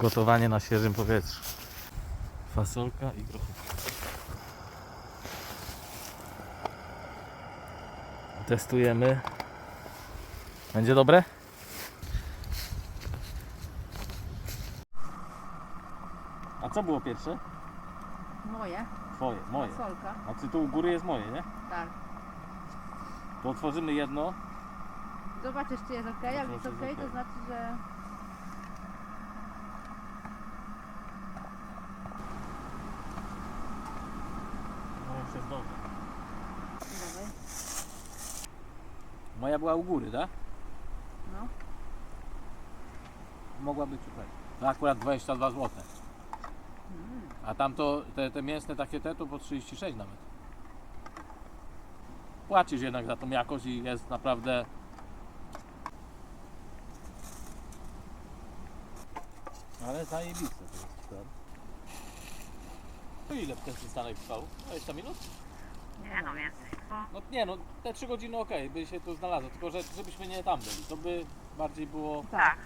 Gotowanie na świeżym powietrzu. Fasolka i grochówka. Testujemy. Będzie dobre? A co było pierwsze? Moje, Twoje, moje. solka, A ty tu u góry jest moje, nie? tak. To otworzymy jedno. Zobaczysz czy jest ok, jak jest ok, jest to okej. znaczy, że No jest dobre. Dawaj. Moja była u góry, tak? No. Mogła być tutaj. To akurat 22 zł. Mm. A tamto, te, te mięsne takie te to po 36 nawet. Płacisz jednak za tą jakość i jest naprawdę... Ale zajebiste to jest. To ile ten przystanek trwał? 20 minut? Nie no, więcej. No nie no, te 3 godziny ok, by się tu znalazło, tylko że żebyśmy nie tam byli, to by bardziej było Tak.